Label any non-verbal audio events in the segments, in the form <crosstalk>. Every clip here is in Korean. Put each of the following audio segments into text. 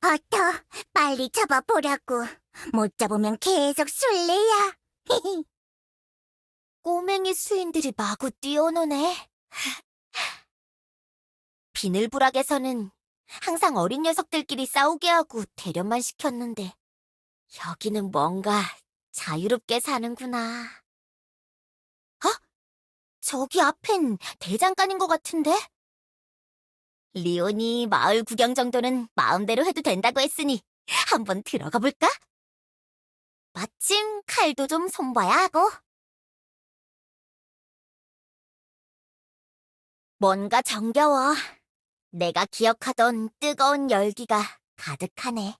버터, 빨리 잡아보라고. 못 잡으면 계속 술래야. <laughs> 꼬맹이 수인들이 마구 뛰어노네. <laughs> 비늘부락에서는 항상 어린 녀석들끼리 싸우게 하고 대련만 시켰는데 여기는 뭔가 자유롭게 사는구나. 어? 저기 앞엔 대장간인 것 같은데? 리온이 마을 구경 정도는 마음대로 해도 된다고 했으니 한번 들어가 볼까? 마침 칼도 좀 손봐야 하고. 뭔가 정겨워. 내가 기억하던 뜨거운 열기가 가득하네.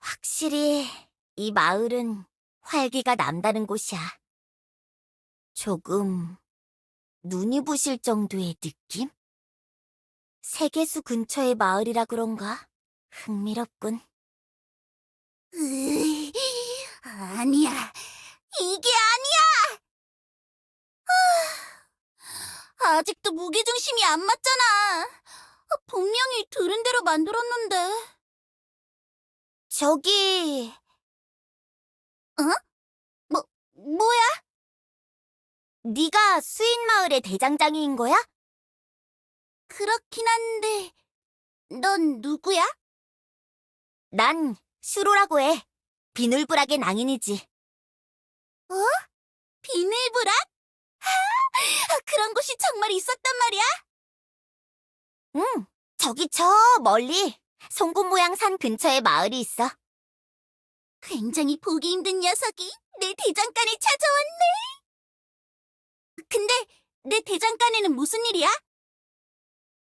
확실히 이 마을은 활기가 남다른 곳이야. 조금 눈이 부실 정도의 느낌? 세계수 근처의 마을이라 그런가? 흥미롭군. 으이, 아니야. 이게 아니야! 아, 아직도 무게중심이 안 맞잖아. 분명히 들은 대로 만들었는데. 저기, 뭐, 뭐야? 네가 수인 마을의 대장장이인 거야? 그렇긴 한데, 넌 누구야? 난 슈로라고 해. 비늘부락의 낭인이지. 비늘부락? 아, 그런 곳이 정말 있었단 말이야? 응, 저기 저 멀리 송곳 모양 산 근처에 마을이 있어. 굉장히 보기 힘든 녀석이 내 대장간에 찾아왔네. 근데 내 대장간에는 무슨 일이야?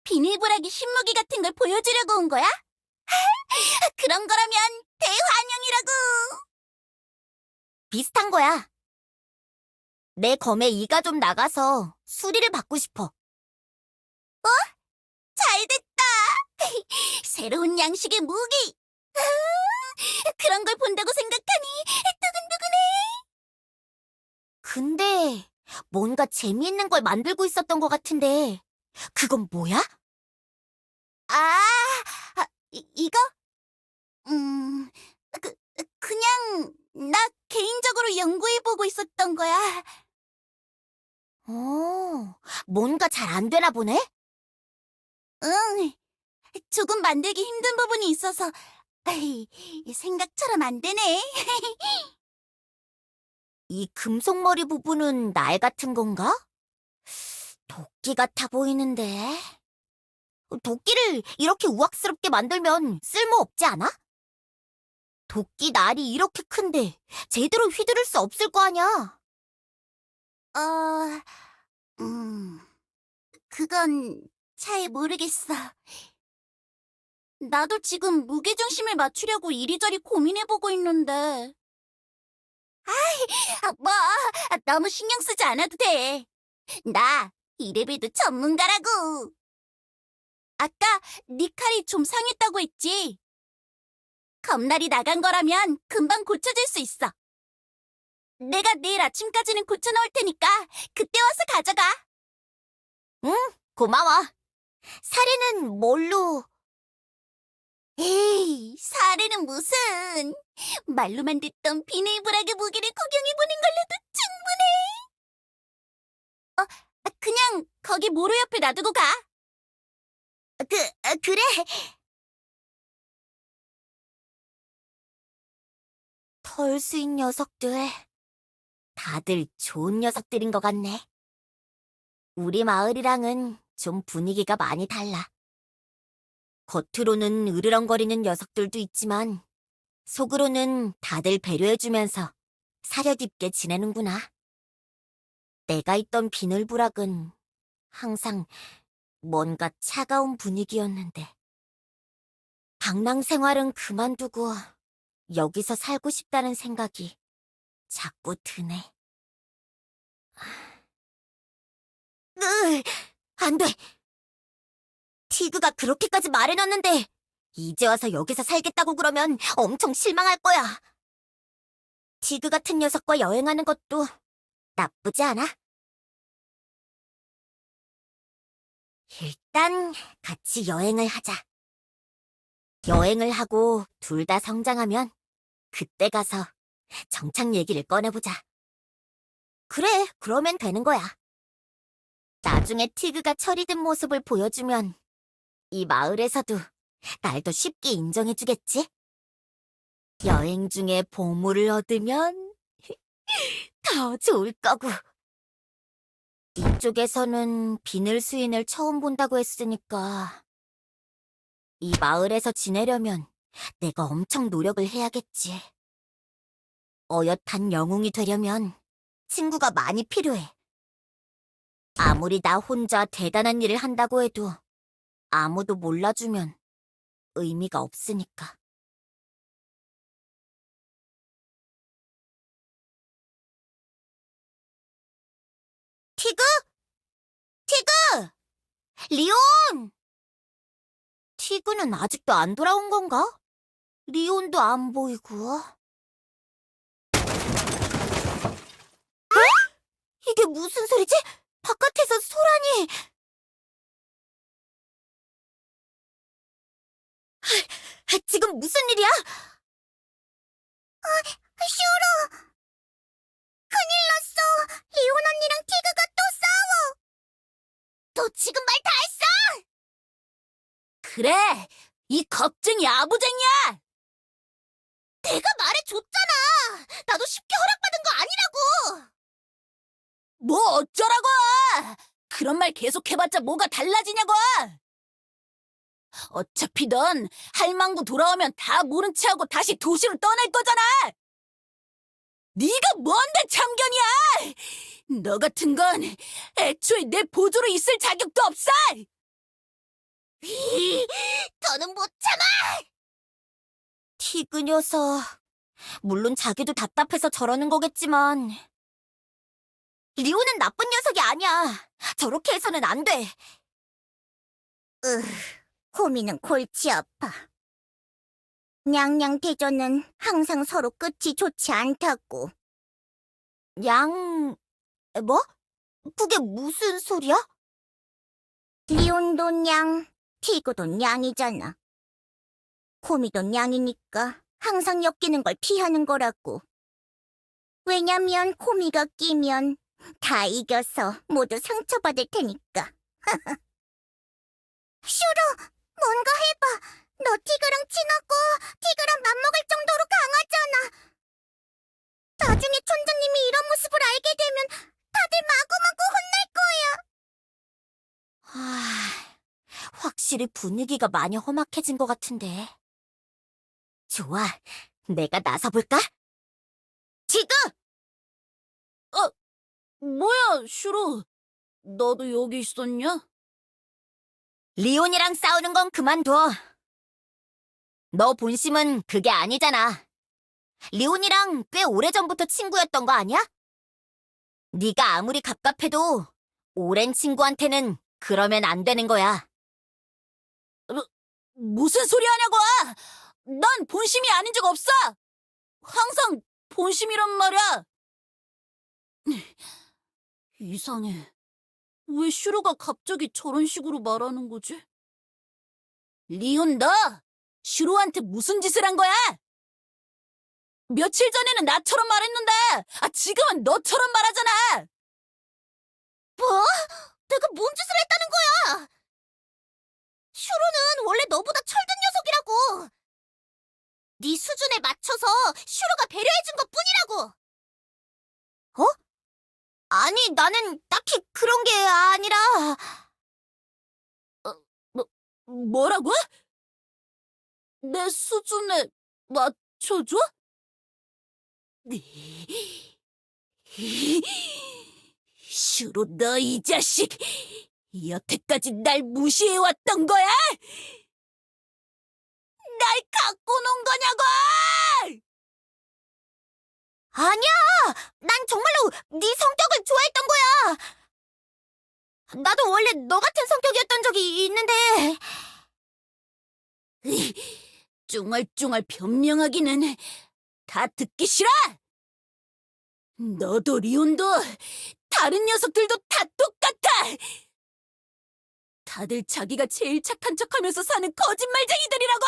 비닐보라기 신무기 같은 걸 보여주려고 온 거야? <laughs> 그런 거라면 대환영이라고. 비슷한 거야. 내 검에 이가 좀 나가서 수리를 받고 싶어. 잘됐다. <laughs> 새로운 양식의 무기. 아, <laughs> 그런 걸 본다고 생각하니 두근두근해. 근데 뭔가 재미있는 걸 만들고 있었던 것 같은데 그건 뭐야? 아, 아, 이, 이거? 음, 그, 그냥, 나 개인적으로 연구해보고 있었던 거야. 어, 뭔가 잘 안 되나 보네? 응, 조금 만들기 힘든 부분이 있어서, 생각처럼 안 되네. <laughs> 이 금속머리 부분은 날 같은 건가? 도끼 같아 보이는데. 도끼를 이렇게 우악스럽게 만들면 쓸모없지 않아? 도끼 날이 이렇게 큰데 제대로 휘두를 수 없을 거 아냐? 어, 음, 그건 잘 모르겠어. 나도 지금 무게중심을 맞추려고 이리저리 고민해보고 있는데. 아이, 아, 뭐, 아, 너무 신경 쓰지 않아도 돼. 나 이래봬도 전문가라고. 아까 네 칼이 좀 상했다고 했지? 검날이 나간 거라면 금방 고쳐질 수 있어. 내가 내일 아침까지는 고쳐놓을 테니까 그때 와서 가져가. 고마워. 사례는 뭘로? 에이, 사례는 무슨. 말로만 듣던 비닐브락의 무기를 구경해보는 걸로도 충분해. 어, 그냥 거기 모루 옆에 놔두고 가. 그, 아, 그래. 털수인 녀석들. 다들 좋은 녀석들인 것 같네. 우리 마을이랑은 좀 분위기가 많이 달라. 겉으로는 으르렁거리는 녀석들도 있지만, 속으로는 다들 배려해주면서 사려 깊게 지내는구나. 내가 있던 비늘부락은 항상 뭔가 차가운 분위기였는데. 방랑 생활은 그만두고 여기서 살고 싶다는 생각이 자꾸 드네. 으, 안 돼! 티그가 그렇게까지 말해놨는데, 이제 와서 여기서 살겠다고 그러면 엄청 실망할 거야. 티그 같은 녀석과 여행하는 것도 나쁘지 않아. 일단 같이 여행을 하자. 여행을 하고 둘 다 성장하면 그때 가서 정착 얘기를 꺼내보자. 그래, 그러면 되는 거야. 나중에 티그가 든 모습을 보여주면 이 마을에서도 날 더 쉽게 인정해주겠지? 여행 중에 보물을 얻으면 더 좋을 거고. 이쪽에서는 비늘 수인을 처음 본다고 했으니까 이 마을에서 지내려면 내가 엄청 노력을 해야겠지. 어엿한 영웅이 되려면 친구가 많이 필요해. 아무리 나 혼자 대단한 일을 한다고 해도 아무도 몰라주면 의미가 없으니까. 티그? 티그! 리온! 티그는 아직도 안 돌아온 건가? 리온도 안 보이고. 어? 이게 무슨 소리지? 바깥에서 소란이. 아, 지금 무슨 일이야? 아, 슈로! 큰일 났어! 리온 언니랑 티그가! 너 지금 말 다 했어! 그래, 이 겁쟁이 아부쟁이야! 내가 말해줬잖아! 나도 쉽게 허락받은 거 아니라고! 뭐 어쩌라고! 그런 말 계속해봤자 뭐가 달라지냐고! 어차피 넌 할망구 돌아오면 다 모른 체하고 다시 도시로 떠날 거잖아! 네가 뭔데 참견이야! 너 같은 건 애초에 내 보조로 있을 자격도 없어! <laughs> 더는 못 참아! 티그 녀석. 물론 자기도 답답해서 저러는 거겠지만. 리오는 나쁜 녀석이 아니야. 저렇게 해서는 안 돼. 으, 코미는 골치 아파. 냥냥 대전은 항상 서로 끝이 좋지 않다고. 양... 뭐? 그게 무슨 소리야? 리온도 냥, 티그도 냥이잖아. 코미도 냥이니까 항상 엮이는 걸 피하는 거라고. 왜냐면 코미가 끼면 다 이겨서 모두 상처받을 테니까. <laughs> 슈로, 뭔가 해봐. 너 티그랑 친하고 티그랑 맘먹을 정도로 강하잖아. 나중에 촌장님이 이런 모습을 알게 되면 다들 마구마구 혼날 거야. 아, 확실히 분위기가 많이 험악해진 것 같은데. 좋아, 내가 나서볼까? 지금! 뭐야, 슈로. 너도 여기 있었냐? 리온이랑 싸우는 건 그만둬. 너 본심은 그게 아니잖아. 리온이랑 꽤 오래전부터 친구였던 거 아니야? 네가 아무리 갑갑해도 오랜 친구한테는 그러면 안 되는 거야. 무슨 소리 하냐고! 난 본심이 아닌 적 없어! 항상 본심이란 말이야! <laughs> 이상해. 왜 슈로가 갑자기 저런 식으로 말하는 거지? 리온 너! 슈로한테 무슨 짓을 한 거야? 며칠 전에는 나처럼 말했는데, 아, 지금은 너처럼 말하잖아! 뭐? 내가 뭔 짓을 했다는 거야? 슈로는 원래 너보다 철든 녀석이라고. 네 수준에 맞춰서 슈로가 배려해준 것 뿐이라고. 어? 아니, 나는 딱히 그런 게 아니라. 뭐라고? 내 수준에 맞춰줘? 슈로 너 이 자식 여태까지 날 무시해왔던 거야? 날 갖고 논 거냐고! 아니야! 난 정말로 네 성격을 좋아했던 거야! 나도 원래 너 같은 성격이었던 적이 있는데, 쭝얼쭝얼 변명하기는 다 듣기 싫어! 너도 리온도 다른 녀석들도 다 똑같아! 다들 자기가 제일 착한 척하면서 사는 거짓말쟁이들이라고!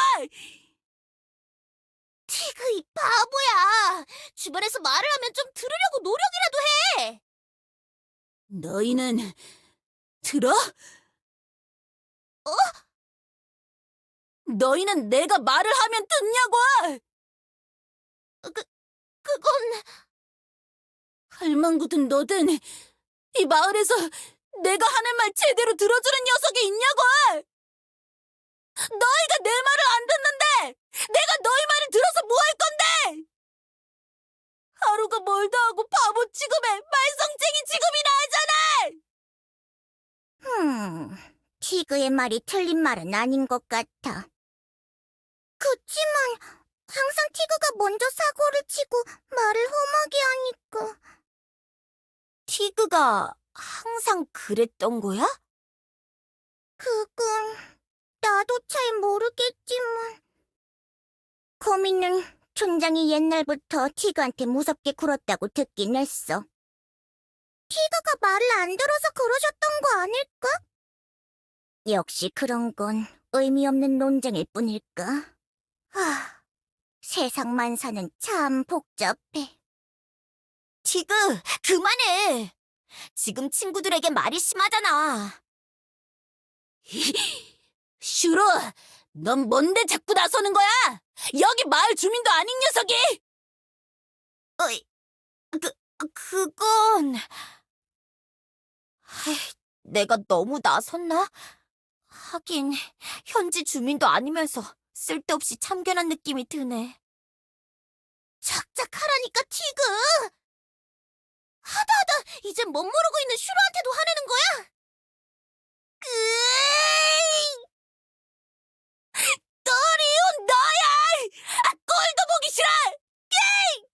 티그 이 바보야. 주변에서 말을 하면 좀 들으려고 노력이라도 해. 너희는 들어? 어? 너희는 내가 말을 하면 듣냐고! 그건 할망구든 너든 이 마을에서 내가 하는 말 제대로 들어주는 녀석이 있냐고! 너희가 내 말을 안 듣는데 내가 너희 말을 들어서 뭐 할 건데! 하루가 멀다 하고 바보 취급에 말썽쟁이 취급이나 하잖아! 음, 티그의 말이 틀린 말은 아닌 것 같아. 그치만 항상 티그가 먼저 사고를 치고 말을 험하게 하니까. 티그가 항상 그랬던 거야? 그건 나도 잘 모르겠지만. 코미는 촌장이 옛날부터 티그한테 무섭게 굴었다고 듣긴 했어. 티그가 말을 안 들어서 그러셨던 거 아닐까? 역시 그런 건 의미 없는 논쟁일 뿐일까? 하, 세상 만사는 참 복잡해. 티그, 그만해! 지금 친구들에게 말이 심하잖아. 슈로, 넌 뭔데 자꾸 나서는 거야? 여기 마을 주민도 아닌 녀석이! 어이, 그, 그건... 하이, 내가 너무 나섰나? 하긴, 현지 주민도 아니면서 쓸데없이 참견한 느낌이 드네. 착착하라니까, 티그! 하다하다 이젠 멋 모르고 있는 슈로한테도 화내는 거야? 끄잉! 떠리온 너야! 아, 꼴도 보기 싫어! 잉!